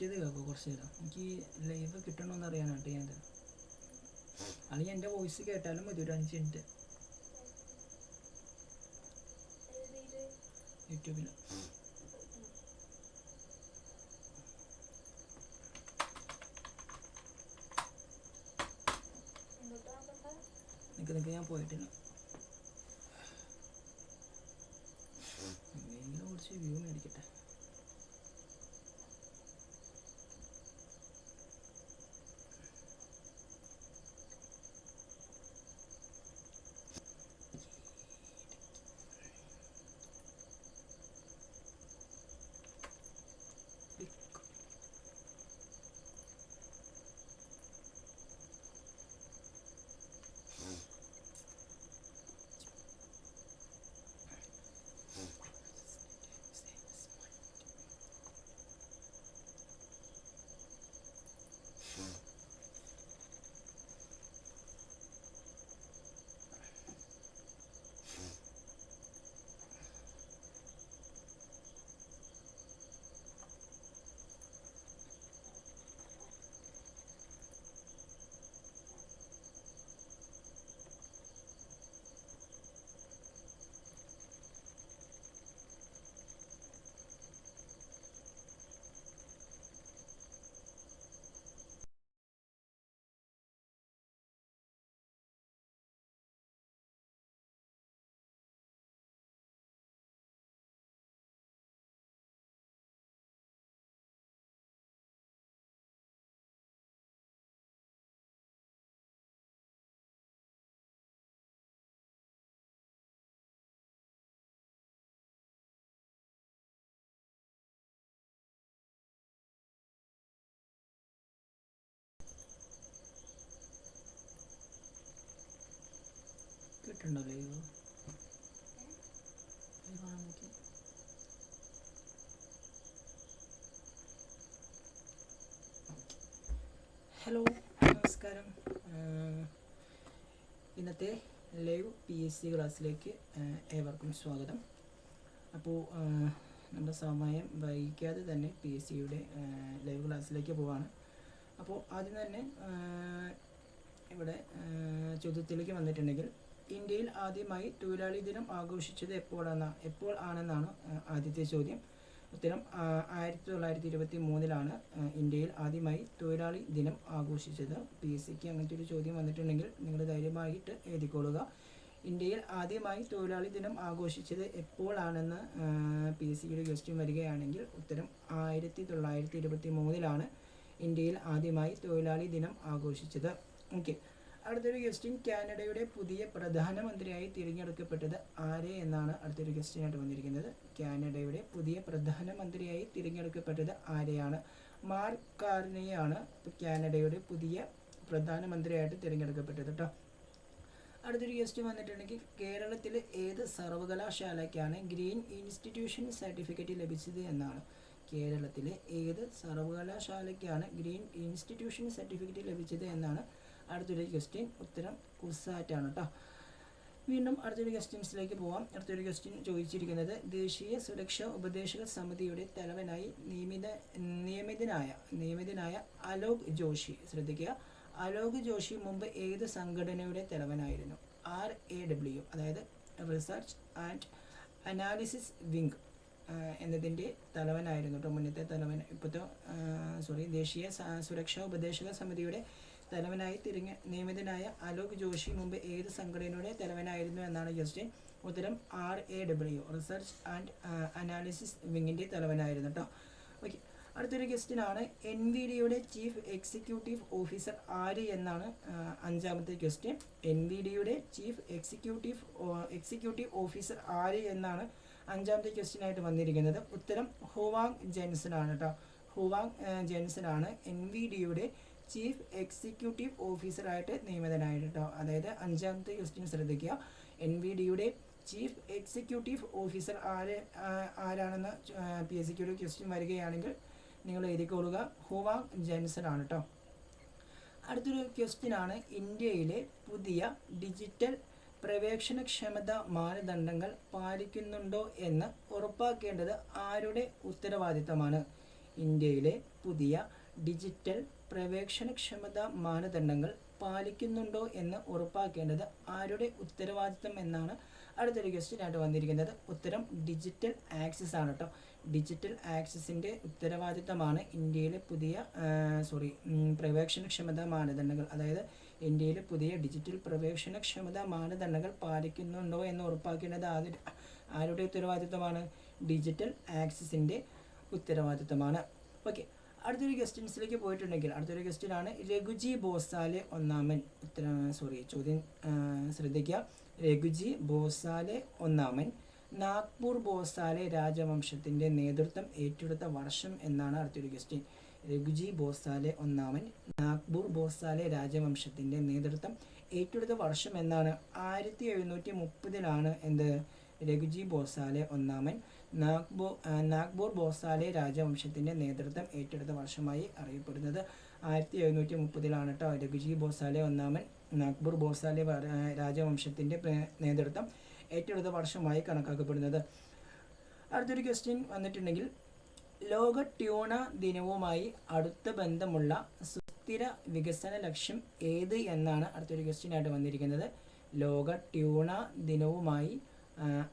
മറ്റേത് കേൾക്കും കുറച്ച് നേരം എനിക്ക് ലൈവ് കിട്ടണമെന്ന് അറിയാനായിട്ട് ഞാൻ അല്ലെങ്കിൽ എന്റെ വോയിസ് കേട്ടാലും മതി ഒരു അഞ്ച് മിനിറ്റ് യൂട്യൂബിൽ നിൽക്ക് ഞാൻ പോയിട്ടില്ല. കിട്ടുണ്ടോ ലൈവ് ഹലോ നമസ്കാരം. ഇന്നത്തെ ലൈവ് പി എസ് സി ക്ലാസ്സിലേക്ക് ഏവർക്കും സ്വാഗതം. അപ്പോൾ നമ്മുടെ സമയം വൈകിക്കാതെ തന്നെ പി എസ് സിയുടെ ലൈവ് ക്ലാസ്സിലേക്ക് പോവാണ്. അപ്പോൾ ആദ്യം തന്നെ ഇവിടെ ചോദ്യത്തിലേക്ക് വന്നിട്ടുണ്ടെങ്കിൽ ഇന്ത്യയിൽ ആദ്യമായി തൊഴിലാളി ദിനം ആഘോഷിച്ചത് എപ്പോഴാണ്? എപ്പോൾ ആണെന്നാണ് ആദ്യത്തെ ചോദ്യം. ഉത്തരം ആയിരത്തി തൊള്ളായിരത്തി ഇരുപത്തി മൂന്നിലാണ് ഇന്ത്യയിൽ ആദ്യമായി തൊഴിലാളി ദിനം ആഘോഷിച്ചത്. പി എസ് സിക്ക് അങ്ങനത്തെ ഒരു ചോദ്യം വന്നിട്ടുണ്ടെങ്കിൽ നിങ്ങൾ ധൈര്യമായിട്ട് എഴുതിക്കൊള്ളുക. ഇന്ത്യയിൽ ആദ്യമായി തൊഴിലാളി ദിനം ആഘോഷിച്ചത് എപ്പോഴാണെന്ന് പി എസ് സിയുടെ ക്വസ്റ്റ്യൻ വരികയാണെങ്കിൽ ഉത്തരം ആയിരത്തി തൊള്ളായിരത്തി ഇരുപത്തി മൂന്നിലാണ് ഇന്ത്യയിൽ ആദ്യമായി തൊഴിലാളി ദിനം ആഘോഷിച്ചത്. ഓക്കെ. അടുത്തൊരു ക്വസ്റ്റ്യൻ കാനഡയുടെ പുതിയ പ്രധാനമന്ത്രിയായി തിരഞ്ഞെടുക്കപ്പെട്ടത് ആരെ എന്നാണ് അടുത്തൊരു ക്വസ്റ്റ്യനായിട്ട് വന്നിരിക്കുന്നത്. കാനഡയുടെ പുതിയ പ്രധാനമന്ത്രിയായി തിരഞ്ഞെടുക്കപ്പെട്ടത് ആരെയാണ്? മാർക്ക് കാർണിയാണ് കാനഡയുടെ പുതിയ പ്രധാനമന്ത്രിയായിട്ട് തിരഞ്ഞെടുക്കപ്പെട്ടത് കേട്ടോ അടുത്തൊരു ക്വസ്റ്റ്യൻ വന്നിട്ടുണ്ടെങ്കിൽ കേരളത്തിലെ ഏത് സർവകലാശാലയ്ക്കാണ് ഗ്രീൻ ഇൻസ്റ്റിറ്റ്യൂഷൻ സർട്ടിഫിക്കറ്റ് ലഭിച്ചത് എന്നാണ്. കേരളത്തിലെ ഏത് സർവകലാശാലയ്ക്കാണ് ഗ്രീൻ ഇൻസ്റ്റിറ്റ്യൂഷൻ സർട്ടിഫിക്കറ്റ് ലഭിച്ചത് എന്നാണ് അടുത്തൊരു ക്വസ്റ്റ്യൻ ഉത്തരം കുസാറ്റാണ് കേട്ടോ വീണ്ടും അടുത്തൊരു ക്വസ്റ്റ്യൻസിലേക്ക് പോവാം. അടുത്തൊരു ക്വസ്റ്റ്യൻ ചോദിച്ചിരിക്കുന്നത് ദേശീയ സുരക്ഷാ ഉപദേശക സമിതിയുടെ തലവനായി നിയമിത നിയമിതനായ നിയമിതനായ അലോക് ജോഷി ശ്രദ്ധിക്കുക. അലോക് ജോഷി മുമ്പ് ഏത് സംഘടനയുടെ തലവനായിരുന്നു? ആർ എ ഡബ്ല്യു അതായത് റിസർച്ച് ആൻഡ് അനാലിസിസ് വിങ് എന്നതിന്റെ തലവനായിരുന്നു കേട്ടോ മുന്നത്തെ തലവൻ ഇപ്പോഴത്തെ സോറി ദേശീയ സുരക്ഷാ ഉപദേശക സമിതിയുടെ തലവനായി തിരിഞ്ഞ നിയമിതനായ അലോക് ജോഷി മുമ്പ് ഏത് സംഘടനയുടെ തലവനായിരുന്നു എന്നാണ് ക്വസ്റ്റ്യൻ ഉത്തരം R A W. Research and analysis വിങ്ങിന്റെ തലവനായിരുന്നു കേട്ടോ ഓക്കെ. അടുത്തൊരു ക്വസ്റ്റ്യൻ ആണ് എൻ വി ഡിയുടെ ചീഫ് എക്സിക്യൂട്ടീവ് ഓഫീസർ ആര് എന്നാണ് അഞ്ചാമത്തെ ക്വസ്റ്റ്യൻ. എൻ വി ഡിയുടെ ചീഫ് എക്സിക്യൂട്ടീവ് എക്സിക്യൂട്ടീവ് ഓഫീസർ ആര് എന്നാണ് അഞ്ചാമത്തെ ക്വസ്റ്റ്യൻ ആയിട്ട് വന്നിരിക്കുന്നത്. ഉത്തരം ഹുവാങ് ജെൻസൺ ആണ് കേട്ടോ ഹുവാങ് ജെൻസൺ ആണ്. എൻ വി ഡിയുടെ ചീഫ് എക്സിക്യൂട്ടീവ് ഓഫീസറായിട്ട് നിയമിതനായിട്ടോ അതായത് അഞ്ചാമത്തെ ക്വസ്റ്റ്യൻ ശ്രദ്ധിക്കുക. എൻ വി ഡിയുടെ ചീഫ് എക്സിക്യൂട്ടീവ് ഓഫീസർ ആര് ആരാണെന്ന് പി എസ് സിക്ക് ക്വസ്റ്റ്യൻ വരികയാണെങ്കിൽ നിങ്ങൾ എഴുതിക്കൊള്ളുക. ഹുവാങ് ജെൻസൺ ആണ് കേട്ടോ അടുത്തൊരു ക്വസ്റ്റ്യൻ ആണ് ഇന്ത്യയിലെ പുതിയ ഡിജിറ്റൽ പ്രവേശനക്ഷമത മാനദണ്ഡങ്ങൾ പാലിക്കുന്നുണ്ടോ എന്ന് ഉറപ്പാക്കേണ്ടത് ആരുടെ ഉത്തരവാദിത്തമാണ്? ഇന്ത്യയിലെ പുതിയ ഡിജിറ്റൽ പ്രവേശനക്ഷമത മാനദണ്ഡങ്ങൾ പാലിക്കുന്നുണ്ടോ എന്ന് ഉറപ്പാക്കേണ്ടത് ആരുടെ ഉത്തരവാദിത്തം എന്നാണ് അടുത്തൊരു റിക്വസ്റ്റിനായിട്ട് വന്നിരിക്കുന്നത്. ഉത്തരം ഡിജിറ്റൽ ആക്സസ് ആണ് കേട്ടോ ഡിജിറ്റൽ ആക്സസിന്റെ ഉത്തരവാദിത്തമാണ് ഇന്ത്യയിലെ പുതിയ സോറി പ്രവേശനക്ഷമത മാനദണ്ഡങ്ങൾ. അതായത് ഇന്ത്യയിലെ പുതിയ ഡിജിറ്റൽ പ്രവേശനക്ഷമത മാനദണ്ഡങ്ങൾ പാലിക്കുന്നുണ്ടോ എന്ന് ഉറപ്പാക്കേണ്ടത് ആരുടെ ഉത്തരവാദിത്തമാണ്? ഡിജിറ്റൽ ആക്സസിന്റെ ഉത്തരവാദിത്തമാണ്. ഓക്കെ അടുത്തൊരു ക്വസ്റ്റ്യൻസിലേക്ക് പോയിട്ടുണ്ടെങ്കിൽ അടുത്തൊരു ക്വസ്റ്റ്യനാണ് രഘുജി ബോസാലെ ഒന്നാമൻ. ഉത്തര സോറി ചോദ്യം ശ്രദ്ധിക്കുക രഘുജി ബോസാലെ ഒന്നാമൻ. നാഗ്പൂർ ബോസാലെ രാജവംശത്തിന്റെ നേതൃത്വം ഏറ്റെടുത്ത വർഷം എന്നാണ് അടുത്തൊരു ക്വസ്റ്റ്യൻ രഘുജി ബോസാലെ ഒന്നാമൻ. നാഗ്പൂർ ബോസാലെ രാജവംശത്തിന്റെ നേതൃത്വം ഏറ്റെടുത്ത വർഷം എന്നാണ്. ആയിരത്തി എഴുന്നൂറ്റി മുപ്പതിലാണ് എന്ത്? രഘുജി ബോസാലെ ഒന്നാമൻ. നാഗ്ബോ നാഗ്ബോർ ബോസാലെ രാജവംശത്തിന്റെ നേതൃത്വം ഏറ്റെടുത്ത വർഷമായി അറിയപ്പെടുന്നത്. ആയിരത്തി എഴുന്നൂറ്റി മുപ്പതിലാണ് കേട്ടോ രഘുജി ബോസാലെ ഒന്നാമൻ നാഗ്പൂർ ബോസാലെ രാജവംശത്തിന്റെ നേതൃത്വം ഏറ്റെടുത്ത വർഷമായി കണക്കാക്കപ്പെടുന്നത്. അടുത്തൊരു ക്വസ്റ്റ്യൻ വന്നിട്ടുണ്ടെങ്കിൽ ലോക ട്യൂണ ദിനവുമായി അടുത്ത ബന്ധമുള്ള സുസ്ഥിര വികസന ലക്ഷ്യം ഏത് എന്നാണ് അടുത്തൊരു ക്വസ്റ്റ്യനായിട്ട് വന്നിരിക്കുന്നത്. ലോക ട്യൂണ ദിനവുമായി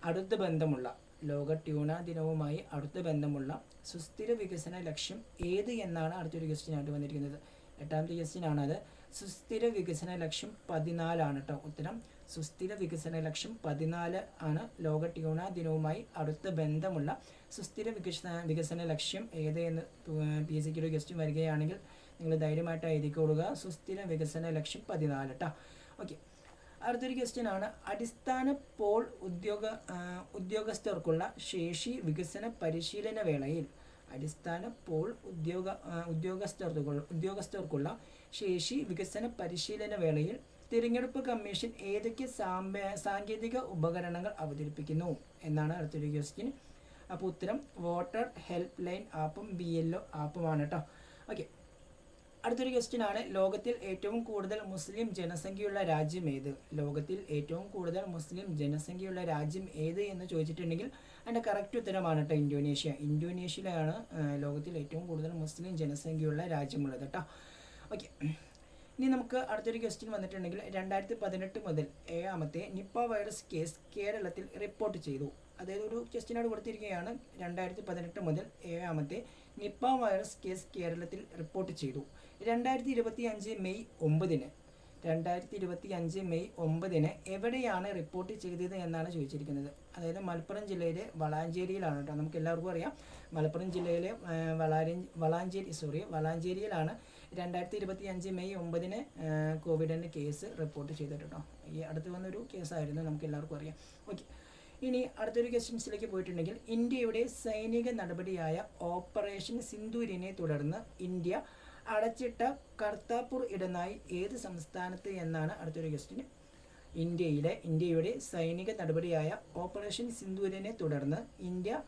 അടുത്ത ബന്ധമുള്ള ലോക ട്യൂണ ദിനവുമായി അടുത്ത ബന്ധമുള്ള സുസ്ഥിര വികസന ലക്ഷ്യം ഏത് എന്നാണ് അടുത്തൊരു ക്വസ്റ്റ്യനായിട്ട് വന്നിരിക്കുന്നത്. എട്ടാമത്തെ ക്വസ്റ്റ്യൻ ആണത്. സുസ്ഥിര വികസന ലക്ഷ്യം പതിനാലാണ് കേട്ടോ ഉത്തരം. സുസ്ഥിര വികസന ലക്ഷ്യം പതിനാല് ആണ് ലോക ട്യൂണ ദിനവുമായി അടുത്ത ബന്ധമുള്ള സുസ്ഥിര വികസന വികസന ലക്ഷ്യം ഏത് എന്ന് പി എസ് സിക്ക് ഒരു ക്വസ്റ്റ്യൻ വരികയാണെങ്കിൽ നിങ്ങൾ ധൈര്യമായിട്ട് എഴുതിക്കൊള്ളുക സുസ്ഥിര വികസന ലക്ഷ്യം പതിനാല് കേട്ടോ ഓക്കെ അടുത്തൊരു ക്വസ്റ്റ്യൻ ആണ്. അടിസ്ഥാന പോൾ ഉദ്യോഗ ഉദ്യോഗസ്ഥർക്കുള്ള ശേഷി വികസന പരിശീലന വേളയിൽ അടിസ്ഥാന പോൾ ഉദ്യോഗ ഉദ്യോഗസ്ഥർക്കുള്ള ഉദ്യോഗസ്ഥർക്കുള്ള ശേഷി വികസന പരിശീലന വേളയിൽ തിരഞ്ഞെടുപ്പ് കമ്മീഷൻ ഏതൊക്കെ സാങ്കേതിക ഉപകരണങ്ങൾ അവതരിപ്പിക്കുന്നു എന്നാണ് അടുത്തൊരു ക്വസ്റ്റ്യൻ അപ്പോൾ ഉത്തരം വോട്ടർ ഹെൽപ്പ് ലൈൻ ആപ്പും ബി എൽ ഒ ആപ്പുമാണ് കേട്ടോ ഓക്കെ. അടുത്തൊരു ക്വസ്റ്റ്യൻ ആണ് ലോകത്തിൽ ഏറ്റവും കൂടുതൽ മുസ്ലിം ജനസംഖ്യയുള്ള രാജ്യം ഏത്? ലോകത്തിൽ ഏറ്റവും കൂടുതൽ മുസ്ലിം ജനസംഖ്യയുള്ള രാജ്യം ഏത് എന്ന് ചോദിച്ചിട്ടുണ്ടെങ്കിൽ അതിന്റെ കറക്റ്റ് ഉത്തരമാണ് കേട്ടോ ഇന്തോനേഷ്യ. ഇന്തോനേഷ്യയിലാണ് ലോകത്തിൽ ഏറ്റവും കൂടുതൽ മുസ്ലിം ജനസംഖ്യയുള്ള രാജ്യമുള്ളത് കേട്ടോ ഓക്കെ. ഇനി നമുക്ക് അടുത്തൊരു ക്വസ്റ്റ്യൻ വന്നിട്ടുണ്ടെങ്കിൽ രണ്ടായിരത്തി പതിനെട്ട് മുതൽ ഏഴാമത്തെ നിപ്പ വൈറസ് കേസ് കേരളത്തിൽ റിപ്പോർട്ട് ചെയ്തു. അതായത് ഒരു ക്വസ്റ്റ്യനോട് കൊടുത്തിരിക്കുകയാണ്. രണ്ടായിരത്തി പതിനെട്ട് മുതൽ ഏഴാമത്തെ നിപ്പ വൈറസ് കേസ് കേരളത്തിൽ റിപ്പോർട്ട് ചെയ്തു. രണ്ടായിരത്തി ഇരുപത്തി അഞ്ച് മെയ് ഒമ്പതിന്. രണ്ടായിരത്തി ഇരുപത്തി അഞ്ച് മെയ് ഒമ്പതിന് എവിടെയാണ് റിപ്പോർട്ട് ചെയ്തത് എന്നാണ് ചോദിച്ചിരിക്കുന്നത്. അതായത് മലപ്പുറം ജില്ലയിലെ വളാഞ്ചേരിയിലാണ് കേട്ടോ. നമുക്ക് എല്ലാവർക്കും അറിയാം. മലപ്പുറം ജില്ലയിലെ വളാരി വളാഞ്ചേരി സോറി വളാഞ്ചേരിയിലാണ് രണ്ടായിരത്തി ഇരുപത്തി അഞ്ച് മെയ് ഒമ്പതിന് കോവിഡിന്റെ കേസ് റിപ്പോർട്ട് ചെയ്തത് കേട്ടോ. ഈ അടുത്ത് വന്നൊരു കേസായിരുന്നു നമുക്ക് എല്ലാവർക്കും അറിയാം. ഓക്കെ ഇനി അടുത്തൊരു ക്വസ്റ്റ്യൻസിലേക്ക് പോയിട്ടുണ്ടെങ്കിൽ ഇന്ത്യയുടെ സൈനിക നടപടിയായ ഓപ്പറേഷൻ സിന്ദൂരിനെ തുടർന്ന് ഇന്ത്യ അടച്ചിട്ട കർത്താപൂർ ഇടനായി ഏത് സംസ്ഥാനത്ത് എന്നാണ് അടുത്തൊരു ക്വസ്റ്റ്യൻ ഇന്ത്യയിലെ ഇന്ത്യയുടെ സൈനിക നടപടിയായ ഓപ്പറേഷൻ സിന്ദൂരിനെ തുടർന്ന് ഇന്ത്യ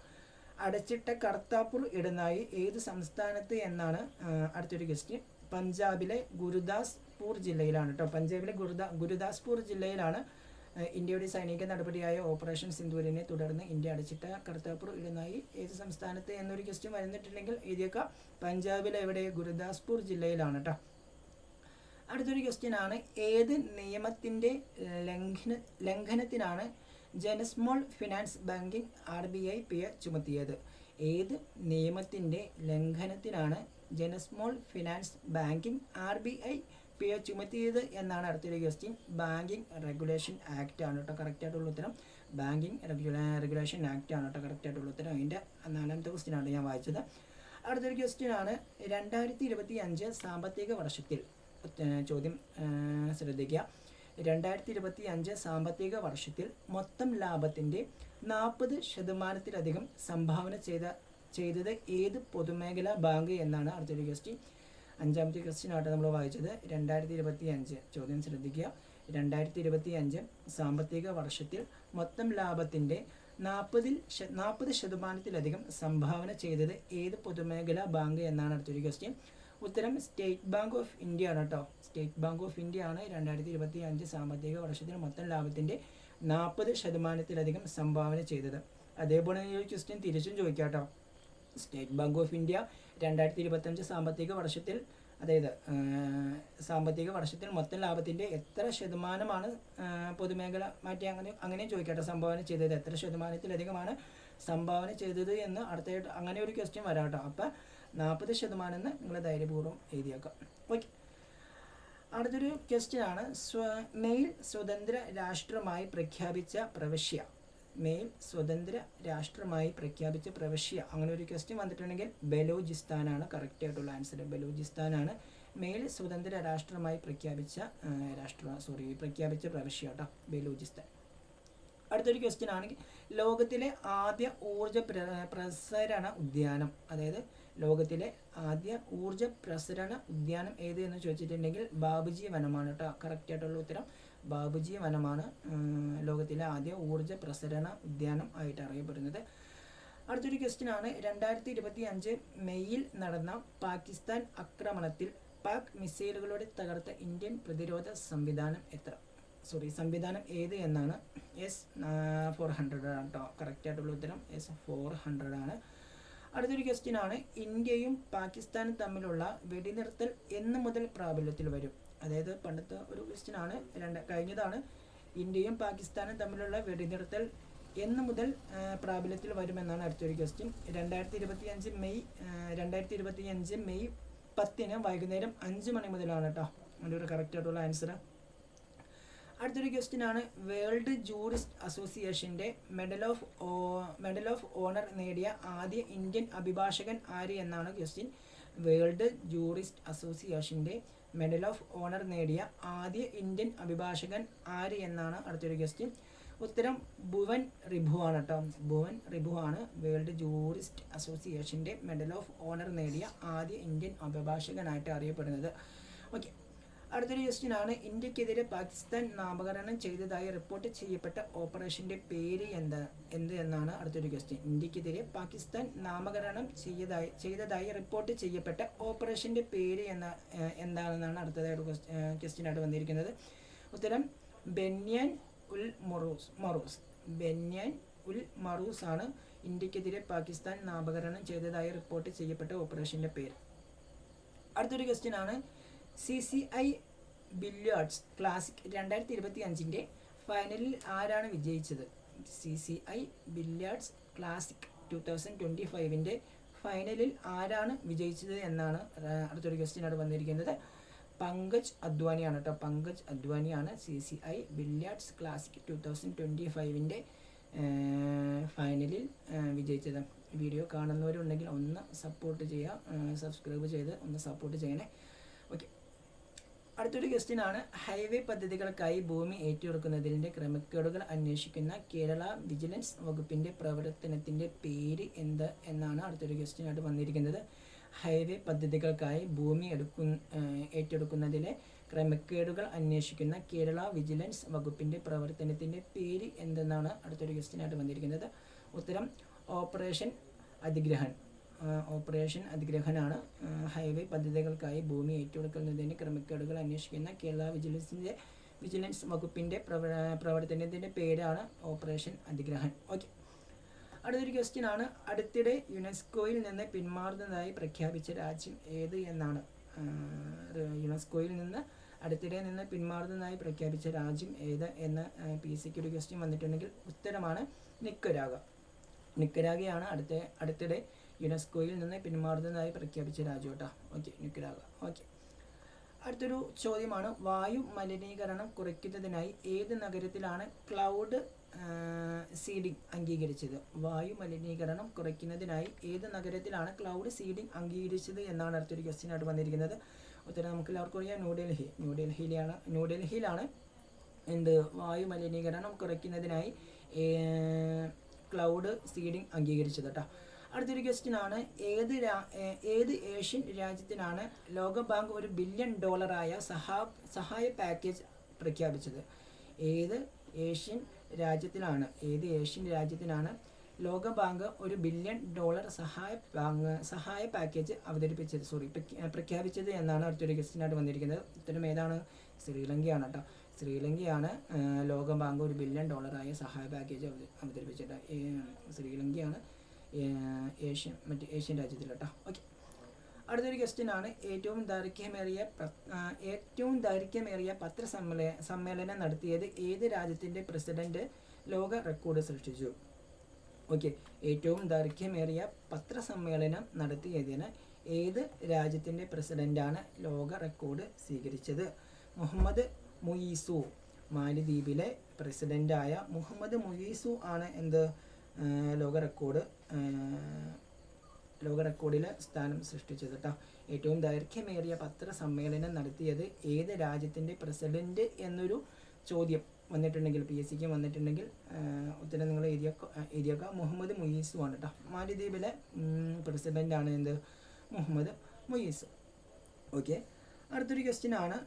അടച്ചിട്ട കർത്താപൂർ ഇടനായി ഏത് സംസ്ഥാനത്ത് എന്നാണ് അടുത്തൊരു ക്വസ്റ്റ്യൻ പഞ്ചാബിലെ ഗുരുദാസ്പൂർ ജില്ലയിലാണ് കേട്ടോ പഞ്ചാബിലെ ഗുരുദാ ഗുരുദാസ്പൂർ ജില്ലയിലാണ് ഇന്ത്യയുടെ സൈനിക നടപടിയായ ഓപ്പറേഷൻ സിന്ദൂരിനെ തുടർന്ന് ഇന്ത്യ അടച്ചിട്ട കർത്താപൂർ ഇടനായി ഏത് സംസ്ഥാനത്ത് എന്നൊരു ക്വസ്റ്റ്യൻ വരുന്നിട്ടുണ്ടെങ്കിൽ എഴുതിയേക്ക. പഞ്ചാബിലെ എവിടെ? ഗുരുദാസ്പൂർ ജില്ലയിലാണ് കേട്ടോ അടുത്തൊരു ക്വസ്റ്റ്യൻ ആണ്. ഏത് നിയമത്തിന്റെ ലംഘന ലംഘനത്തിനാണ് Jana small finance banking R B I പിഴ ചുമത്തിയത്? ഏത് നിയമത്തിന്റെ ലംഘനത്തിനാണ് Jana small finance banking R B I പിഴ ചുമത്തിയത് എന്നാണ് അടുത്തൊരു ക്വസ്റ്റ്യൻ ബാങ്കിങ് റെഗുലേഷൻ ആക്ട് ആണ് കേട്ടോ. കറക്റ്റ് ആയിട്ടുള്ള ഉത്തരം. ബാങ്കിങ് റെഗുലേ റെഗുലേഷൻ ആക്ട് ആണ് കേട്ടോ. കറക്റ്റ് ആയിട്ടുള്ള ഉത്തരം. അതിന്റെ നാലാമത്തെ ക്വസ്റ്റ്യൻ ആണ് ഞാൻ വായിച്ചത്. അടുത്തൊരു ക്വസ്റ്റ്യൻ ആണ്. രണ്ടായിരത്തി ഇരുപത്തി അഞ്ച് സാമ്പത്തിക വർഷത്തിൽ ചോദ്യം ശ്രദ്ധിക്കുക. രണ്ടായിരത്തി ഇരുപത്തി അഞ്ച് സാമ്പത്തിക വർഷത്തിൽ മൊത്തം ലാഭത്തിന്റെ നാൽപ്പത് ശതമാനത്തിലധികം സംഭാവന ചെയ്ത ചെയ്തത് ഏത് പൊതുമേഖലാ ബാങ്ക് എന്നാണ് അടുത്തൊരു ക്വസ്റ്റ്യൻ അഞ്ചാമത്തെ ക്വസ്റ്റ്യൻ ആയിട്ട് നമ്മൾ വായിച്ചത്. രണ്ടായിരത്തി ഇരുപത്തി അഞ്ച് ചോദ്യം ശ്രദ്ധിക്കുക. രണ്ടായിരത്തി ഇരുപത്തി അഞ്ച് സാമ്പത്തിക വർഷത്തിൽ മൊത്തം ലാഭത്തിന്റെ നാൽപ്പതിൽ നാൽപ്പത് ശതമാനത്തിലധികം സംഭാവന ചെയ്തത് ഏത് പൊതുമേഖലാ ബാങ്ക് എന്നാണ് അടുത്തൊരു ക്വസ്റ്റ്യൻ. ഉത്തരം സ്റ്റേറ്റ് ബാങ്ക് ഓഫ് ഇന്ത്യ ആണ് കേട്ടോ. സ്റ്റേറ്റ് ബാങ്ക് ഓഫ് ഇന്ത്യ ആണ് രണ്ടായിരത്തി ഇരുപത്തി അഞ്ച് സാമ്പത്തിക വർഷത്തിൽ മൊത്തം ലാഭത്തിന്റെ നാൽപ്പത് ശതമാനത്തിലധികം സംഭാവന ചെയ്തത്. അതേപോലെ ഈ ക്വസ്റ്റ്യൻ തിരിച്ചും ചോദിക്കാം കേട്ടോ. സ്റ്റേറ്റ് ബാങ്ക് ഓഫ് ഇന്ത്യ രണ്ടായിരത്തി ഇരുപത്തഞ്ച് സാമ്പത്തിക വർഷത്തിൽ അതായത് സാമ്പത്തിക വർഷത്തിൽ മൊത്തം ലാഭത്തിന്റെ എത്ര ശതമാനമാണ് പൊതുമേഖല മാറ്റി അങ്ങനെ അങ്ങനെ ചോദിക്കട്ടെ. സംഭാവന ചെയ്തത് എത്ര ശതമാനത്തിലധികമാണ് സംഭാവന ചെയ്തത് എന്ന് അടുത്തായിട്ട് അങ്ങനെ ഒരു ക്വസ്റ്റ്യൻ വരാട്ടോ. കേട്ടോ അപ്പം നാൽപ്പത് ശതമാനം എന്ന് നിങ്ങൾ ധൈര്യപൂർവം എഴുതിയേക്കാം. ഓക്കെ അടുത്തൊരു ക്വസ്റ്റ്യൻ ആണ്. സ്വ മെയിൽ സ്വതന്ത്ര രാഷ്ട്രമായി പ്രഖ്യാപിച്ച പ്രവിശ്യ. മെയിൽ സ്വതന്ത്ര രാഷ്ട്രമായി പ്രഖ്യാപിച്ച പ്രവശ്യ. അങ്ങനെ ഒരു ക്വസ്റ്റ്യൻ വന്നിട്ടുണ്ടെങ്കിൽ ബലോചിസ്ഥാനാണ് കറക്റ്റ് ആയിട്ടുള്ള ആൻസർ ബലോചിസ്ഥാനാണ് മേൽ സ്വതന്ത്ര രാഷ്ട്രമായി പ്രഖ്യാപിച്ച രാഷ്ട്ര സോറി പ്രഖ്യാപിച്ച പ്രവശ്യ കേട്ടോ ബലോചിസ്ഥാൻ. അടുത്തൊരു ക്വസ്റ്റ്യൻ ആണെങ്കിൽ ലോകത്തിലെ ആദ്യ ഊർജ പ്ര- പ്രസരണ ഉദ്യാനം അതായത് ലോകത്തിലെ ആദ്യ ഊർജ പ്രസരണ ഉദ്യാനം ഏത് എന്ന് ചോദിച്ചിട്ടുണ്ടെങ്കിൽ ബാബുജി വനമാണ് കേട്ടോ കറക്റ്റ് ആയിട്ടുള്ള ഉത്തരം ബാബുജി വനമാണ് ലോകത്തിലെ ആദ്യ ഊർജ പ്രസരണ ഉദ്യാനം ആയിട്ട് അറിയപ്പെടുന്നത്. അടുത്തൊരു ക്വസ്റ്റ്യൻ ആണ്. രണ്ടായിരത്തി ഇരുപത്തി അഞ്ച് മെയ്യിൽ നടന്ന പാകിസ്ഥാൻ ആക്രമണത്തിൽ പാക് മിസൈലുകളോടെ തകർത്ത ഇന്ത്യൻ പ്രതിരോധ സംവിധാനം എത്ര? സോറി സംവിധാനം ഏത് എന്നാണ്? എസ് ഫോർ ഹൺഡ്രഡ് ആണ് കേട്ടോ കറക്റ്റായിട്ടുള്ള ഉത്തരം എസ് ഫോർ ഹൺഡ്രഡ് ആണ്. അടുത്തൊരു ക്വസ്റ്റ്യൻ ആണ്. ഇന്ത്യയും പാകിസ്ഥാനും തമ്മിലുള്ള വെടിനിർത്തൽ എന്ന് മുതൽ പ്രാബല്യത്തിൽ വരും. അതായത് പണ്ടത്തെ ഒരു ക്വസ്റ്റ്യൻ ആണ്. രണ്ട് കഴിഞ്ഞതാണ് ഇന്ത്യയും പാകിസ്ഥാനും തമ്മിലുള്ള വെടിനിർത്തൽ എന്ന് മുതൽ പ്രാബല്യത്തിൽ വരുമെന്നാണ് അടുത്തൊരു ക്വസ്റ്റ്യൻ രണ്ടായിരത്തി ഇരുപത്തി അഞ്ച് മെയ് രണ്ടായിരത്തി ഇരുപത്തി അഞ്ച് മെയ് പത്തിന് വൈകുന്നേരം അഞ്ച് മണി മുതലാണ് കേട്ടോ അതിന്റെ ഒരു കറക്റ്റ് ആയിട്ടുള്ള ആൻസർ അടുത്തൊരു ക്വസ്റ്റ്യൻ ആണ്. വേൾഡ് ജൂറിസ്റ്റ് അസോസിയേഷന്റെ medal of medal of honour നേടിയ ആദ്യ ഇന്ത്യൻ അഭിഭാഷകൻ ആര് എന്നാണ് ക്വസ്റ്റ്യൻ വേൾഡ് ജൂറിസ്റ്റ് അസോസിയേഷന്റെ മെഡൽ ഓഫ് ഓണർ നേടിയ ആദ്യ ഇന്ത്യൻ അഭിഭാഷകൻ ആര് എന്നാണ് അടുത്തൊരു ക്വസ്റ്റ്യൻ ഉത്തരം ഭുവൻ റിഭു ആണ് കേട്ടോ ഭുവൻ റിഭു ആണ് വേൾഡ് ജൂറിസ്റ്റ് അസോസിയേഷന്റെ മെഡൽ ഓഫ് ഓണർ നേടിയ ആദ്യ ഇന്ത്യൻ അഭിഭാഷകനായിട്ട് അറിയപ്പെടുന്നത്. ഓക്കെ അടുത്തൊരു ക്വസ്റ്റിനാണ് ഇന്ത്യക്കെതിരെ പാകിസ്ഥാൻ നാമകരണം ചെയ്തതായി റിപ്പോർട്ട് ചെയ്യപ്പെട്ട ഓപ്പറേഷന്റെ പേര് എന്താ? എന്ത് എന്നാണ് അടുത്തൊരു ക്വസ്റ്റ്യൻ. ഇന്ത്യക്കെതിരെ പാകിസ്ഥാൻ നാമകരണം ചെയ്തതായി ചെയ്തതായി റിപ്പോർട്ട് ചെയ്യപ്പെട്ട ഓപ്പറേഷന്റെ പേര് എന്ന എന്താണെന്നാണ് അടുത്തതായിട്ട് ക്വസ്റ്റ് ആയിട്ട് വന്നിരിക്കുന്നത്. ഉത്തരം ബെന്യൻ ഉൽ മൊറൂസ് മൊറൂസ്. ബെന്യൻ ഉൽ മറൂസ് ആണ് ഇന്ത്യക്കെതിരെ പാകിസ്ഥാൻ നാമകരണം ചെയ്തതായി റിപ്പോർട്ട് ചെയ്യപ്പെട്ട ഓപ്പറേഷന്റെ പേര്. അടുത്തൊരു ക്വസ്റ്റ്യൻ ആണ് C C I billiards classic രണ്ടായിരത്തി ഇരുപത്തി അഞ്ചിന്റെ ഫൈനലിൽ ആരാണ് വിജയിച്ചത്? C C I billiards classic two thousand twenty ഫൈവിന്റെ ഫൈനലിൽ ആരാണ് വിജയിച്ചത് എന്നാണ് അടുത്തൊരു ക്വസ്റ്റ്യൻ അവിടെ വന്നിരിക്കുന്നത്. പങ്കജ് അദ്വാനിയാണ് കേട്ടോ. Pankaj അദ്വാനിയാണ് C C I billiards classic two thousand twenty ഫൈവിന്റെ ഫൈനലിൽ വിജയിച്ചത്. വീഡിയോ കാണുന്നവരുണ്ടെങ്കിൽ ഒന്ന് സപ്പോർട്ട് ചെയ്യുക സബ്സ്ക്രൈബ് ചെയ്ത് ഒന്ന് സപ്പോർട്ട് ചെയ്യണേ. അടുത്തൊരു ക്വസ്റ്റ്യൻ ഹൈവേ പദ്ധതികൾക്കായി ഭൂമി ഏറ്റെടുക്കുന്നതിന്റെ ക്രമക്കേടുകൾ അന്വേഷിക്കുന്ന കേരള വിജിലൻസ് വകുപ്പിന്റെ പ്രവർത്തനത്തിന്റെ പേര് എന്ത് എന്നാണ് അടുത്തൊരു ക്വസ്റ്റ്യൻ ആയിട്ട് വന്നിരിക്കുന്നത്. ഹൈവേ പദ്ധതികൾക്കായി ഭൂമി എടുക്കു ഏറ്റെടുക്കുന്നതിലെ ക്രമക്കേടുകൾ അന്വേഷിക്കുന്ന കേരള വിജിലൻസ് വകുപ്പിന്റെ പ്രവർത്തനത്തിന്റെ പേര് എന്തെന്നാണ് അടുത്തൊരു ക്വസ്റ്റ്യൻ ആയിട്ട് വന്നിരിക്കുന്നത്. ഉത്തരം ഓപ്പറേഷൻ അധിഗ്രഹൻ ആ, ഓപ്പറേഷൻ അധിഗ്രഹനാണ് ഹൈവേ പദ്ധതികൾക്കായി ഭൂമി ഏറ്റെടുക്കുന്നതിന് ക്രമക്കേടുകൾ അന്വേഷിക്കുന്ന കേരള വിജിലൻസിന്റെ വിജിലൻസ് വകുപ്പിന്റെ പ്രവ പ്രവർത്തനത്തിന്റെ പേരാണ് ഓപ്പറേഷൻ അധിഗ്രഹൻ ഓക്കെ. അടുത്തൊരു ക്വസ്റ്റ്യൻ ആണ്. അടുത്തിടെ യുനെസ്കോയിൽ നിന്ന് പിന്മാറുന്നതായി പ്രഖ്യാപിച്ച രാജ്യം ഏത് എന്നാണ്? യുനെസ്കോയിൽ നിന്ന് അടുത്തിടെ നിന്ന് പിന്മാറുന്നതായി പ്രഖ്യാപിച്ച രാജ്യം ഏത് എന്ന് പി സിക്ക് ഒരു ക്വസ്റ്റ്യൻ വന്നിട്ടുണ്ടെങ്കിൽ ഉത്തരമാണ് നിക്കരാഗ. നിക്കരാഗയാണ് അടുത്ത അടുത്തിടെ യുനെസ്കോയിൽ നിന്ന് പിന്മാറുന്നതായി പ്രഖ്യാപിച്ച രാജ്യം കേട്ടോ ഓക്കെ നിക്കരാഗ ഓക്കെ. അടുത്തൊരു ചോദ്യമാണ്. വായു മലിനീകരണം കുറയ്ക്കുന്നതിനായി ഏത് നഗരത്തിലാണ് ക്ലൗഡ് സീഡിംഗ് അംഗീകരിച്ചത്? വായു മലിനീകരണം കുറയ്ക്കുന്നതിനായി ഏത് നഗരത്തിലാണ് ക്ലൗഡ് സീഡിംഗ് അംഗീകരിച്ചത് എന്നാണ് അടുത്തൊരു ക്വസ്റ്റ്യനായിട്ട് വന്നിരിക്കുന്നത്. ഉത്തരം നമുക്ക് എല്ലാവർക്കും അറിയാം. ന്യൂഡൽഹി ന്യൂഡൽഹിയിലാണ് ന്യൂഡൽഹിയിലാണ് എന്ത്? വായു മലിനീകരണം കുറയ്ക്കുന്നതിനായി ക്ലൗഡ് സീഡിംഗ് അംഗീകരിച്ചത് കേട്ടോ അടുത്തൊരു ക്വസ്റ്റ്യൻ ആണ്. ഏത് ഏത് ഏഷ്യൻ രാജ്യത്തിനാണ് ലോകബാങ്ക് ഒരു ബില്യൺ ഡോളറായ സഹാ സഹായ പാക്കേജ് പ്രഖ്യാപിച്ചത്? ഏത് ഏഷ്യൻ രാജ്യത്തിനാണ് ഏത് ഏഷ്യൻ രാജ്യത്തിനാണ് ലോകബാങ്ക് ഒരു ബില്യൺ ഡോളർ സഹായ സഹായ പാക്കേജ് അവതരിപ്പിച്ചത്? സോറി പ്രഖ്യാപിച്ചത് എന്നാണ് അടുത്തൊരു ക്വസ്റ്റ്യനായിട്ട് വന്നിരിക്കുന്നത്. ഉത്തരം ഏതാണ്? ശ്രീലങ്കയാണ് കേട്ടോ. ശ്രീലങ്കയാണ് ലോകബാങ്ക് ഒരു ബില്യൺ ഡോളറായ സഹായ പാക്കേജ് അവത- അവതരിപ്പിച്ചിട്ട് ശ്രീലങ്കയാണ് ഏഷ്യൻ മറ്റ് ഏഷ്യൻ രാജ്യത്തിൽ കേട്ടോ ഓക്കെ അടുത്തൊരു ക്വസ്റ്റ്യൻ ആണ്. ഏറ്റവും ദൈർഘ്യമേറിയ ഏറ്റവും ദൈർഘ്യമേറിയ പത്രസമ്മേളന സമ്മേളനം നടത്തിയത് ഏത് രാജ്യത്തിന്റെ പ്രസിഡന്റ് ലോക റെക്കോർഡ് സൃഷ്ടിച്ചു? ഓക്കെ ഏറ്റവും ദൈർഘ്യമേറിയ പത്രസമ്മേളനം നടത്തിയതിന് ഏത് രാജ്യത്തിന്റെ പ്രസിഡന്റാണ് ലോക റെക്കോർഡ് സ്വീകരിച്ചത്? മുഹമ്മദ് മുയീസു. മാലിദ്വീപിലെ പ്രസിഡന്റായ മുഹമ്മദ് മുയീസു ആണ് എന്ത്? ലോക റെക്കോർഡ് ലോക റെക്കോർഡിൽ സ്ഥാനം സൃഷ്ടിച്ചത് കേട്ടോ ഏറ്റവും ദൈർഘ്യമേറിയ പത്രസമ്മേളനം നടത്തിയത് ഏത് രാജ്യത്തിന്റെ പ്രസിഡന്റ് എന്നൊരു ചോദ്യം വന്നിട്ടുണ്ടെങ്കിൽ പി എസ് സിക്ക് വന്നിട്ടുണ്ടെങ്കിൽ ഉത്തരം നിങ്ങൾ എഴുതിയ എഴുതിയേക്കുക മുഹമ്മദ് മുയീസു ആണ് കേട്ടോ മാലിദ്വീപിലെ പ്രസിഡന്റാണ് എന്ത്? മുഹമ്മദ് മുയീസ്. ഓക്കെ. അടുത്തൊരു ക്വസ്റ്റ്യൻ ആണ്.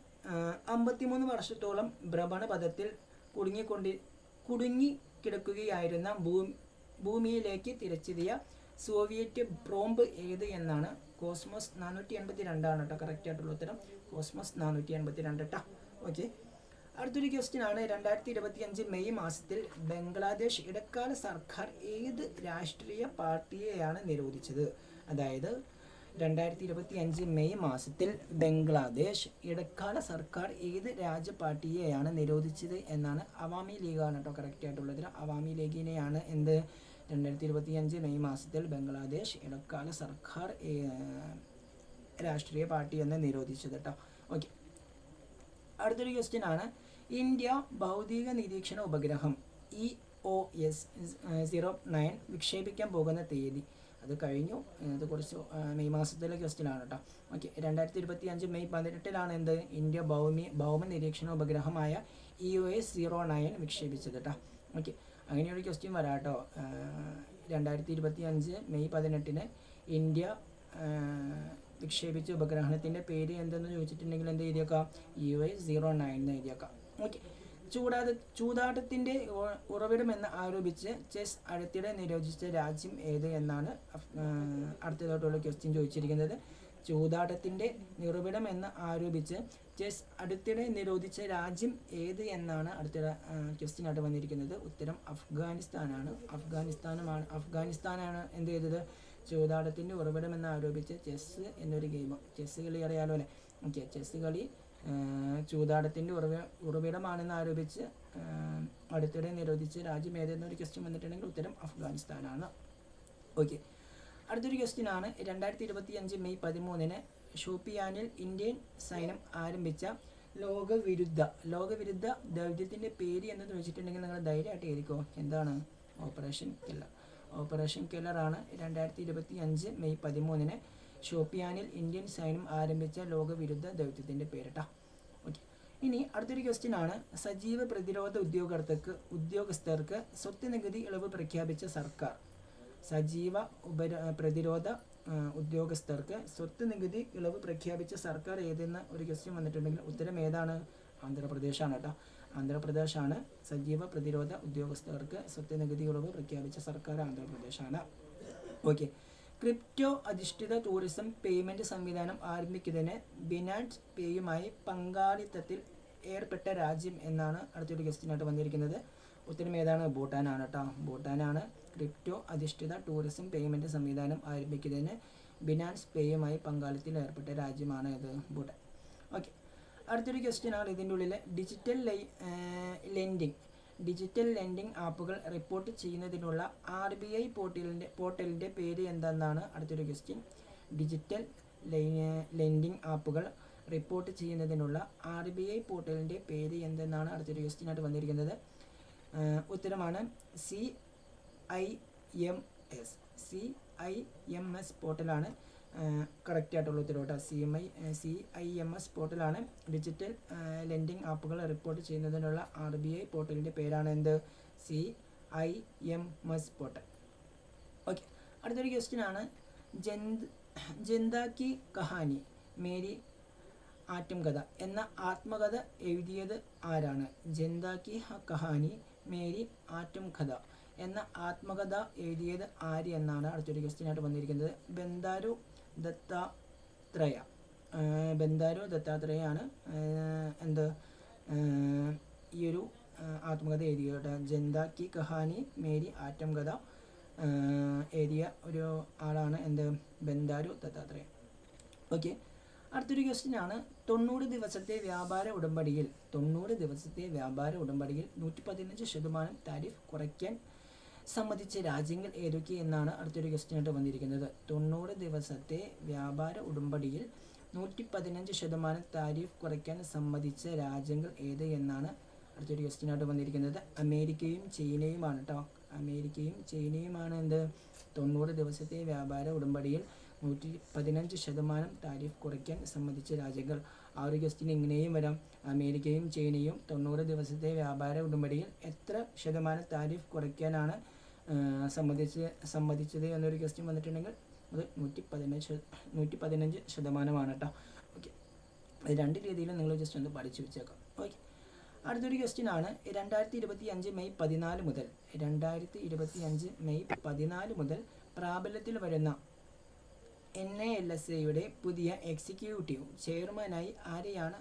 അമ്പത്തിമൂന്ന് വർഷത്തോളം ഭ്രമണപഥത്തിൽ കുടുങ്ങിക്കൊണ്ടി കുടുങ്ങി കിടക്കുകയായിരുന്ന ഭൂമി ഭൂമിയിലേക്ക് തിരച്ചെത്തിയ സോവിയറ്റ് പ്രോംബ് ഏത് എന്നാണ്? കോസ്മോസ് നാനൂറ്റി എൺപത്തി രണ്ടാണ് കേട്ടോ കറക്റ്റ് ആയിട്ടുള്ള ഉത്തരം. കോസ്മോസ് നാനൂറ്റി എൺപത്തി രണ്ട് കേട്ടോ ഓക്കെ അടുത്തൊരു ക്വസ്റ്റ്യൻ ആണ്. രണ്ടായിരത്തി ഇരുപത്തി അഞ്ച് മെയ് മാസത്തിൽ ബംഗ്ലാദേശ് ഇടക്കാല സർക്കാർ ഏത് രാഷ്ട്രീയ പാർട്ടിയെയാണ് നിരോധിച്ചത്? അതായത് രണ്ടായിരത്തി ഇരുപത്തി അഞ്ച് മെയ് മാസത്തിൽ ബംഗ്ലാദേശ് ഇടക്കാല സർക്കാർ ഏത് രാജപാർട്ടിയെയാണ് നിരോധിച്ചത് എന്നാണ് അവാമി ലീഗാണ് കേട്ടോ കറക്റ്റ് ആയിട്ടുള്ളത് അവാമി ലീഗിനെയാണ് എന്ത്? രണ്ടായിരത്തി ഇരുപത്തി അഞ്ച് മെയ് മാസത്തിൽ ബംഗ്ലാദേശ് ഇടക്കാല സർക്കാർ രാഷ്ട്രീയ പാർട്ടി എന്ന് നിരോധിച്ചത് കേട്ടോ ഓക്കെ. അടുത്തൊരു ക്വസ്റ്റ്യൻ ആണ്. ഇന്ത്യ ഭൗതിക നിരീക്ഷണ ഉപഗ്രഹം E O S zero nine വിക്ഷേപിക്കാൻ പോകുന്ന തീയതി. അത് കഴിഞ്ഞു. അത് കുറച്ച് മെയ് മാസത്തിലെ ക്വസ്റ്റ്യൻ ആണ് കേട്ടോ ഓക്കെ. രണ്ടായിരത്തി ഇരുപത്തി അഞ്ച് മെയ് പതിനെട്ടിലാണ് എന്ത്? ഇന്ത്യ ഭൗമി ഭൗമ നിരീക്ഷണ ഉപഗ്രഹമായ E O S zero nine വിക്ഷേപിച്ചത് കേട്ടോ ഓക്കെ. അങ്ങനെയൊരു ക്വസ്റ്റ്യൻ വരാം കേട്ടോ രണ്ടായിരത്തി ഇരുപത്തി അഞ്ച് മെയ് പതിനെട്ടിന് ഇന്ത്യ വിക്ഷേപിച്ച ഉപഗ്രഹണത്തിന്റെ പേര് എന്തെന്ന് ചോദിച്ചിട്ടുണ്ടെങ്കിൽ എന്ത് എഴുതിയേക്കാം? യു ഐ സീറോ നയൻ എന്ന് എഴുതിയേക്കാം. ഓക്കെ ചൂടാത ചൂതാട്ടത്തിന്റെ ഉറവിടമെന്ന് ആരോപിച്ച് ചെസ് അടുത്തിടെ നിരോധിച്ച രാജ്യം ഏത് എന്നാണ് അടുത്തതായിട്ടുള്ള ക്വസ്റ്റ്യൻ ചോദിച്ചിരിക്കുന്നത്. ചൂതാട്ടത്തിന്റെ ഉറവിടം എന്ന് ആരോപിച്ച് ചെസ് അടുത്തിടെ നിരോധിച്ച രാജ്യം ഏത് എന്നാണ് അടുത്തിടെ ക്വസ്റ്റ്യൻ വന്നിരിക്കുന്നത്. ഉത്തരം അഫ്ഗാനിസ്ഥാനാണ്. അഫ്ഗാനിസ്ഥാനുമാണ്. അഫ്ഗാനിസ്ഥാനാണ് എന്ത് ചെയ്തത്? ചൂതാട്ടത്തിന്റെ ഉറവിടം എന്ന് ആരോപിച്ച് ചെസ് എന്നൊരു ഗെയിം ചെസ് കളി അറിയാലോ അല്ലേ? ഓക്കെ ചെസ് കളി ചൂതാടത്തിന്റെ ഉറവ ഉറവിടമാണെന്ന് ആരോപിച്ച് അടുത്തിടെ നിരോധിച്ച് രാജ്യം ഏതെന്നൊരു ക്വസ്റ്റ്യൻ വന്നിട്ടുണ്ടെങ്കിൽ ഉത്തരം അഫ്ഗാനിസ്ഥാനാണ്. ഓക്കെ അടുത്തൊരു ക്വസ്റ്റ്യൻ ആണ് രണ്ടായിരത്തി ഇരുപത്തി അഞ്ച് മെയ് പതിമൂന്നിന് ഷോപ്പിയാനിൽ ഇന്ത്യൻ സൈന്യം ആരംഭിച്ച ലോകവിരുദ്ധ ലോകവിരുദ്ധ ദൗത്യത്തിന്റെ പേര് എന്ന് വെച്ചിട്ടുണ്ടെങ്കിൽ നിങ്ങൾ ധൈര്യമായിട്ട് എഴുതിക്കോ. എന്താണ്? Operation killer. ഓപ്പറേഷൻ കില്ലറാണ് രണ്ടായിരത്തി ഇരുപത്തി അഞ്ച് മെയ് പതിമൂന്നിന് ഷോപ്പിയാനിൽ ഇന്ത്യൻ സൈന്യം ആരംഭിച്ച ലോകവിരുദ്ധ ദൗത്യത്തിന്റെ പേരിട്ടാ. ഓക്കെ. ഇനി അടുത്തൊരു ക്വസ്റ്റ്യൻ ആണ് സജീവ പ്രതിരോധ ഉദ്യോഗസ്ഥർക്ക് ഉദ്യോഗസ്ഥർക്ക് സ്വത്ത് നികുതി ഇളവ് പ്രഖ്യാപിച്ച സർക്കാർ. സജീവ ഉപര പ്രതിരോധ ഉദ്യോഗസ്ഥർക്ക് സ്വത്ത് നികുതി ഇളവ് പ്രഖ്യാപിച്ച സർക്കാർ ഏതെന്ന് ഒരു ക്വസ്റ്റ്യൻ വന്നിട്ടുണ്ടെങ്കിൽ ഉത്തരം ഏതാണ്? ആന്ധ്രാപ്രദേശാണ് കേട്ടോ. ആന്ധ്രാപ്രദേശാണ്. സജീവ പ്രതിരോധ ഉദ്യോഗസ്ഥർക്ക് സ്വത്ത് നികുതി ഇളവ് പ്രഖ്യാപിച്ച സർക്കാർ ആന്ധ്രാപ്രദേശാണ്. ഓക്കെ ക്രിപ്റ്റോ അധിഷ്ഠിത ടൂറിസം പേയ്മെന്റ് സംവിധാനം ആരംഭിക്കുന്നതിന് ബിനാൻസ് പേയുമായി പങ്കാളിത്തത്തിൽ ഏർപ്പെട്ട രാജ്യം എന്നാണ് അടുത്തൊരു ഗസ്റ്റിനായിട്ട് വന്നിരിക്കുന്നത്. ഉത്തരം ഏതാണ്? ഭൂട്ടാനാണ് കേട്ടോ ഭൂട്ടാനാണ് ക്രിപ്റ്റോ അധിഷ്ഠിത ടൂറിസം പേയ്മെന്റ് സംവിധാനം ആരംഭിക്കുന്നതിന് ബിനാൻസ് പേയുമായി പങ്കാളിത്തത്തിൽ ഏർപ്പെട്ട രാജ്യമാണ് ഇത്. ഭൂട്ടാൻ. ഓക്കെ. അടുത്തൊരു ക്വസ്റ്റ്യൻ ആണ് ഇതിന്റെ ഉള്ളിൽ ഡിജിറ്റൽ ലെൻഡിങ് ഡിജിറ്റൽ ലെൻഡിങ് ആപ്പുകൾ റിപ്പോർട്ട് ചെയ്യുന്നതിനുള്ള ആർ ബി ഐ പോർട്ടലിന്റെ പോർട്ടലിന്റെ പേര് എന്തെന്നാണ് അടുത്തൊരു ക്വസ്റ്റ്യൻ ഡിജിറ്റൽ ലെൻഡിങ് ആപ്പുകൾ റിപ്പോർട്ട് ചെയ്യുന്നതിനുള്ള ആർ ബി ഐ പോർട്ടലിന്റെ പേര് എന്തെന്നാണ് അടുത്തൊരു ക്വസ്റ്റ്യനായിട്ട് വന്നിരിക്കുന്നത്. ഉത്തരമാണ് C I M S C I M S പോർട്ടലാണ് correct ആയിട്ടുള്ള ഉത്തരവ് കേട്ടോ. C M I C I M S പോർട്ടലാണ് digital lending ആപ്പുകൾ റിപ്പോർട്ട് ചെയ്യുന്നതിനുള്ള ആർ ബി ഐ പോർട്ടലിന്റെ പേരാണ് എന്ത്? C I M yes portal okay അടുത്തൊരു ക്വസ്റ്റ്യൻ ആണ്. ജന്ത് ജന്താക്കി കഹാനി മേരി ആറ്റം കഥ എന്ന ആത്മകഥ എഴുതിയത് ആരാണ്? ജന്താക്കി കഹാനി മേരി ആറ്റും കഥ എന്ന ആത്മകഥ എഴുതിയത് ആര് എന്നാണ് അടുത്തൊരു ക്വസ്റ്റ്യൻ ആയിട്ട് വന്നിരിക്കുന്നത്. ബന്ദാരു ദത്താത്രേയ. ബന്ദാരു ദത്താത്രേയാണ് എന്ത് ഈ ഒരു ആത്മകഥ എഴുതിയത് കേട്ടോ. ജന്ത കി കഹാനി മേരി ആറ്റം കഥ എഴുതിയ ഒരു ആളാണ് എന്ത് ബന്ദാരു ദത്താത്രേയ. ഓക്കെ. അടുത്തൊരു ക്വസ്റ്റ്യൻ ആണ് തൊണ്ണൂറ് ദിവസത്തെ വ്യാപാര ഉടമ്പടിയിൽ തൊണ്ണൂറ് ദിവസത്തെ വ്യാപാര ഉടമ്പടിയിൽ നൂറ്റി പതിനഞ്ച് ശതമാനം താരിഫ് കുറയ്ക്കാൻ സംബന്ധിച്ച രാജ്യങ്ങൾ ഏതൊക്കെ എന്നാണ് അടുത്തൊരു ക്വസ്റ്റ്യനായിട്ട് വന്നിരിക്കുന്നത്. തൊണ്ണൂറ് ദിവസത്തെ വ്യാപാര ഉടമ്പടിയിൽ നൂറ്റി പതിനഞ്ച് ശതമാനം താരിഫ് കുറയ്ക്കാൻ സമ്മതിച്ച രാജ്യങ്ങൾ ഏത് എന്നാണ് അടുത്തൊരു ക്വസ്റ്റ്യനായിട്ട് വന്നിരിക്കുന്നത്. അമേരിക്കയും ചൈനയുമാണ് കേട്ടോ അമേരിക്കയും ചൈനയുമാണ് എന്ത്? തൊണ്ണൂറ് ദിവസത്തെ വ്യാപാര ഉടമ്പടിയിൽ നൂറ്റി പതിനഞ്ച് ശതമാനം താരിഫ് കുറയ്ക്കാൻ സമ്മതിച്ച രാജ്യങ്ങൾ. ആ ഒരു ക്വസ്റ്റ്യൻ ഇങ്ങനെയും വരാം. അമേരിക്കയും ചൈനയും തൊണ്ണൂറ് ദിവസത്തെ വ്യാപാര ഉടമ്പടിയിൽ എത്ര ശതമാനം താരിഫ് കുറയ്ക്കാനാണ് സമ്മതിച്ച് സമ്മതിച്ചത് എന്നൊരു ക്വസ്റ്റ്യൻ വന്നിട്ടുണ്ടെങ്കിൽ അത് നൂറ്റി പതിനഞ്ച് നൂറ്റി പതിനഞ്ച് ശതമാനമാണ് കേട്ടോ ഓക്കെ അത് രണ്ട് രീതിയിലും നിങ്ങൾ ജസ്റ്റ് ഒന്ന് പഠിച്ചു വെച്ചേക്കാം. ഓക്കെ അടുത്തൊരു ക്വസ്റ്റ്യൻ ആണ്. രണ്ടായിരത്തി ഇരുപത്തി അഞ്ച് മെയ് പതിനാല് മുതൽ രണ്ടായിരത്തി ഇരുപത്തി അഞ്ച് മെയ് പതിനാല് മുതൽ പ്രാബല്യത്തിൽ വരുന്ന എൻ എ എൽ എസ് എയുടെ പുതിയ എക്സിക്യൂട്ടീവ് ചെയർമാനായി ആരെയാണ്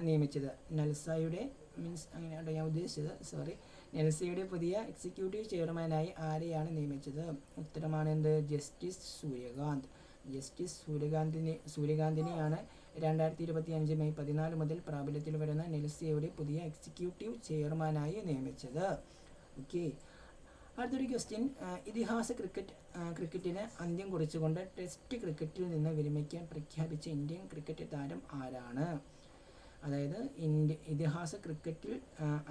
നിയമിച്ചത്? നൽസയുടെ മീൻസ് അങ്ങനെയാണ് ഞാൻ ഉദ്ദേശിച്ചത്? സോറി. നെൽസയുടെ പുതിയ എക്സിക്യൂട്ടീവ് ചെയർമാനായി ആരെയാണ് നിയമിച്ചത്? ഉത്തരമാണ് എന്ത് ജസ്റ്റിസ് സൂര്യകാന്ത്. ജസ്റ്റിസ് സൂര്യകാന്തിനെ സൂര്യകാന്തിനെയാണ് രണ്ടായിരത്തി ഇരുപത്തി അഞ്ച് മെയ് പതിനാല് മുതൽ പ്രാബല്യത്തിൽ വരുന്ന നെൽസിയയുടെ പുതിയ എക്സിക്യൂട്ടീവ് ചെയർമാനായി നിയമിച്ചത്. ഓക്കെ. അടുത്തൊരു ക്വസ്റ്റ്യൻ. ഇതിഹാസ ക്രിക്കറ്റ് ക്രിക്കറ്റിന് അന്ത്യം കുറിച്ചുകൊണ്ട് ടെസ്റ്റ് ക്രിക്കറ്റിൽ നിന്ന് വിരമിക്കാൻ പ്രഖ്യാപിച്ച ഇന്ത്യൻ ക്രിക്കറ്റ് താരം ആരാണ്? അതായത് ഇന്ത്യ ഇതിഹാസ ക്രിക്കറ്റിൽ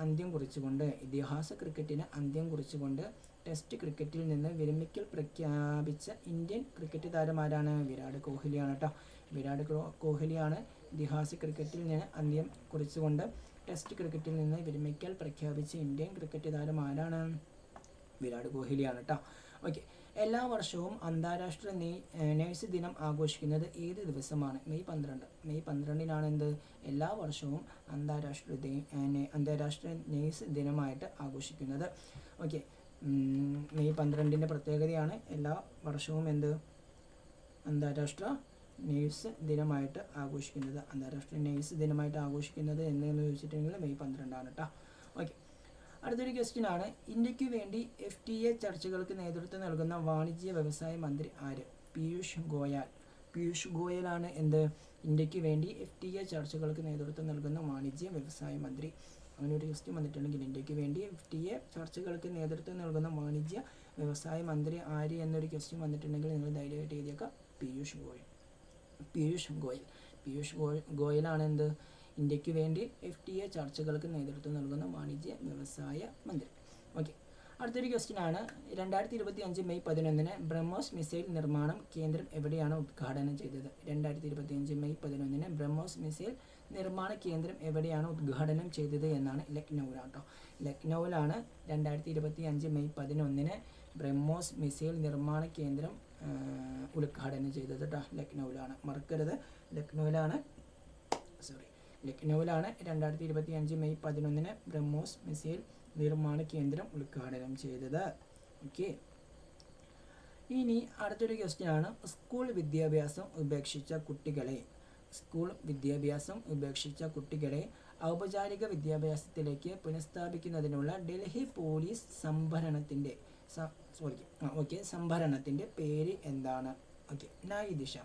അന്ത്യം കുറിച്ചുകൊണ്ട് ഇതിഹാസ ക്രിക്കറ്റിന് അന്ത്യം കുറിച്ചുകൊണ്ട് ടെസ്റ്റ് ക്രിക്കറ്റിൽ നിന്ന് വിരമിക്കൽ പ്രഖ്യാപിച്ച ഇന്ത്യൻ ക്രിക്കറ്റ് താരം ആരാണ്? വിരാട് കോഹ്ലിയാണ് കേട്ടോ വിരാട് കോഹ്ലിയാണ് ഇതിഹാസ ക്രിക്കറ്റിൽ നിന്ന് അന്ത്യം കുറിച്ചുകൊണ്ട് ടെസ്റ്റ് ക്രിക്കറ്റിൽ നിന്ന് വിരമിക്കൽ പ്രഖ്യാപിച്ച ഇന്ത്യൻ ക്രിക്കറ്റ് താരം ആരാണ്? വിരാട് കോഹ്ലിയാണ് കേട്ടോ ഓക്കെ എല്ലാ വർഷവും അന്താരാഷ്ട്ര നേഴ്സ് ദിനം ആഘോഷിക്കുന്നത് ഏത് ദിവസമാണ്? മെയ് പന്ത്രണ്ട്. മെയ് പന്ത്രണ്ടിനാണ് എന്ത്? എല്ലാ വർഷവും അന്താരാഷ്ട്ര അന്താരാഷ്ട്ര നേഴ്സ് ദിനമായിട്ട് ആഘോഷിക്കുന്നത്. ഓക്കെ. മെയ് പന്ത്രണ്ടിന്റെ പ്രത്യേകതയാണ് എല്ലാ വർഷവും എന്ത്? അന്താരാഷ്ട്ര നേഴ്സ് ദിനമായിട്ട് ആഘോഷിക്കുന്നത്. അന്താരാഷ്ട്ര നേഴ്സ് ദിനമായിട്ട് ആഘോഷിക്കുന്നത് എന്ന് ചോദിച്ചിട്ടുണ്ടെങ്കിൽ മെയ് പന്ത്രണ്ടാണ് കേട്ടോ അടുത്തൊരു ക്വസ്റ്റ്യൻ ആണ്. ഇന്ത്യയ്ക്ക് വേണ്ടി എഫ് ടി എ ചർച്ചകൾക്ക് നേതൃത്വം നൽകുന്ന വാണിജ്യ വ്യവസായ മന്ത്രി ആര്? പീയൂഷ് ഗോയൽ. പീയൂഷ് ഗോയലാണ് എന്ത്? ഇന്ത്യയ്ക്ക് വേണ്ടി എഫ് ടി എ ചർച്ചകൾക്ക് നേതൃത്വം നൽകുന്ന വാണിജ്യ വ്യവസായ മന്ത്രി. അങ്ങനെ ഒരു ക്വസ്റ്റ്യൻ വന്നിട്ടുണ്ടെങ്കിൽ ഇന്ത്യയ്ക്ക് വേണ്ടി എഫ് ടി എ ചർച്ചകൾക്ക് നേതൃത്വം നൽകുന്ന വാണിജ്യ വ്യവസായ മന്ത്രി ആര് എന്നൊരു ക്വസ്റ്റ്യൻ വന്നിട്ടുണ്ടെങ്കിൽ നിങ്ങൾ ധൈര്യമായിട്ട് എഴുതിയേക്കാം. പീയൂഷ് ഗോയൽ. പീയൂഷ് ഗോയൽ. പീയൂഷ് ഗോയൽ ഗോയലാണ് എന്ത്? ഇന്ത്യയ്ക്ക് വേണ്ടി എഫ് ടി എ ചർച്ചകൾക്ക് നേതൃത്വം നൽകുന്ന വാണിജ്യ വ്യവസായ മന്ത്രി. ഓക്കെ അടുത്തൊരു ക്വസ്റ്റ്യൻ ആണ്. രണ്ടായിരത്തി ഇരുപത്തി അഞ്ച് മെയ് പതിനൊന്നിന് ബ്രഹ്മോസ് മിസൈൽ നിർമ്മാണം കേന്ദ്രം എവിടെയാണ് ഉദ്ഘാടനം ചെയ്തത്? രണ്ടായിരത്തി ഇരുപത്തി അഞ്ച് മെയ് പതിനൊന്നിന് ബ്രഹ്മോസ് മിസൈൽ നിർമ്മാണ കേന്ദ്രം എവിടെയാണ് ഉദ്ഘാടനം ചെയ്തത് എന്നാണ് ലക്നൌവിൽ കേട്ടോ ലക്നൌവിലാണ് രണ്ടായിരത്തി ഇരുപത്തി അഞ്ച് മെയ് പതിനൊന്നിന് ബ്രഹ്മോസ് മിസൈൽ നിർമ്മാണ കേന്ദ്രം ഉദ്ഘാടനം ചെയ്തത് കേട്ടോ ലക്നൌവിലാണ്. മറക്കരുത്. ലക്നൌവിലാണ് ലക്നൌവിലാണ് രണ്ടായിരത്തി ഇരുപത്തി അഞ്ച് മെയ് പതിനൊന്നിന് ബ്രഹ്മോസ് മിസൈൽ നിർമ്മാണ കേന്ദ്രം ഉദ്ഘാടനം ചെയ്തത്. ഓക്കെ. ഇനി അടുത്തൊരു ക്വസ്റ്റ്യൻ ആണ് സ്കൂൾ വിദ്യാഭ്യാസം ഉപേക്ഷിച്ച കുട്ടികളെ. സ്കൂൾ വിദ്യാഭ്യാസം ഉപേക്ഷിച്ച കുട്ടികളെ ഔപചാരിക വിദ്യാഭ്യാസത്തിലേക്ക് പുനഃസ്ഥാപിക്കുന്നതിനുള്ള ഡൽഹി പോലീസ് സംഭരണത്തിന്റെ സോറി ഓക്കെ സംഭരണത്തിന്റെ പേര് എന്താണ്? ഓക്കെ ന്യായദിശ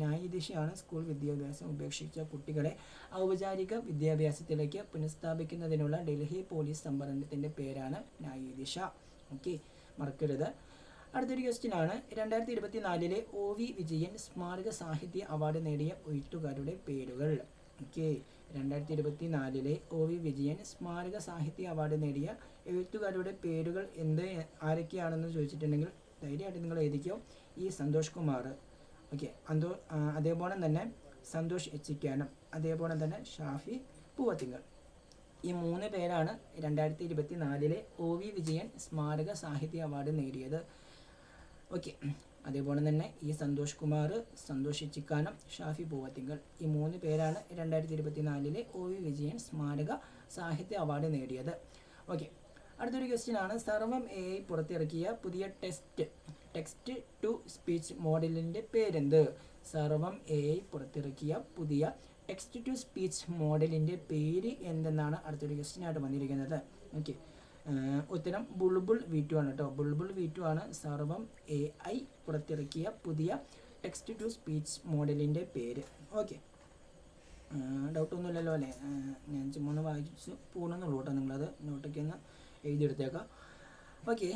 ന്യായദിശയാണ് സ്കൂൾ വിദ്യാഭ്യാസം ഉപേക്ഷിച്ച കുട്ടികളെ ഔപചാരിക വിദ്യാഭ്യാസത്തിലേക്ക് പുനഃസ്ഥാപിക്കുന്നതിനുള്ള ഡൽഹി പോലീസ് സംവരണത്തിന്റെ പേരാണ് ന്യായദിശ ദിശ. ഓക്കെ മറക്കരുത്. അടുത്തൊരു ക്വസ്റ്റ്യൻ ആണ് രണ്ടായിരത്തി ഇരുപത്തി നാലിലെ ഒ വി വിജയൻ സ്മാരക സാഹിത്യ അവാർഡ് നേടിയ എഴുത്തുകാരുടെ പേരുകൾ. ഓക്കെ രണ്ടായിരത്തി ഇരുപത്തി നാലിലെ ഒ വി വിജയൻ സ്മാരക സാഹിത്യ അവാർഡ് നേടിയ എഴുത്തുകാരുടെ പേരുകൾ എന്ത് ആരൊക്കെയാണെന്ന് ചോദിച്ചിട്ടുണ്ടെങ്കിൽ ധൈര്യമായിട്ട് നിങ്ങൾ എഴുതിക്കോ. ഈ സന്തോഷ് കുമാർ. ഓക്കെ അന്തോ അതേപോലെ തന്നെ സന്തോഷ് എച്ചിക്കാനം അതേപോലെ തന്നെ ഷാഫി പൂവത്തിങ്കൾ. ഈ മൂന്ന് പേരാണ് രണ്ടായിരത്തി ഇരുപത്തി നാലിലെ ഒ വി വിജയൻ സ്മാരക സാഹിത്യ അവാർഡ് നേടിയത്. ഓക്കെ അതേപോലെ തന്നെ ഈ സന്തോഷ് കുമാർ സന്തോഷ് ചിക്കാനം ഷാഫി പൂവത്തിങ്കൾ. ഈ മൂന്ന് പേരാണ് രണ്ടായിരത്തി ഇരുപത്തി നാലിലെ ഒ വി വിജയൻ സ്മാരക സാഹിത്യ അവാർഡ് നേടിയത്. ഓക്കെ അടുത്തൊരു ക്വസ്റ്റ്യൻ ആണ്. സർവം എ പുറത്തിറക്കിയ പുതിയ ടെസ്റ്റ് ടെക്സ്റ്റ് ടു സ്പീച്ച് മോഡലിന്റെ പേരെന്ത്? സർവം എ പുറത്തിറക്കിയ പുതിയ ടെക്സ്റ്റ് ടു സ്പീച്ച് മോഡലിന്റെ പേര് എന്തെന്നാണ് അടുത്തൊരു ക്വസ്റ്റ്യൻ ആയിട്ട് വന്നിരിക്കുന്നത്. ഓക്കെ ഉത്തരം ബുൾബുൾ വി ടു ആണ് കേട്ടോ. ബുൾബുൾ വി ടു ആണ്. സർവം എ ഐ പുറത്തിറക്കിയ പുതിയ ടെക്സ്റ്റ് ടു സ്പീച്ച് മോഡലിന്റെ പേര്. ഓക്കെ ഡൗട്ടൊന്നുമില്ലല്ലോ അല്ലേ? ഞാൻ ചുമ്മാ ഒന്ന് വായിച്ച് പോകണമെന്നുള്ളൂ കേട്ടോ നിങ്ങളത്. നോട്ടൊക്കെ ഒന്ന് എഴുതിയെടുത്തേക്കാം. ഓക്കെ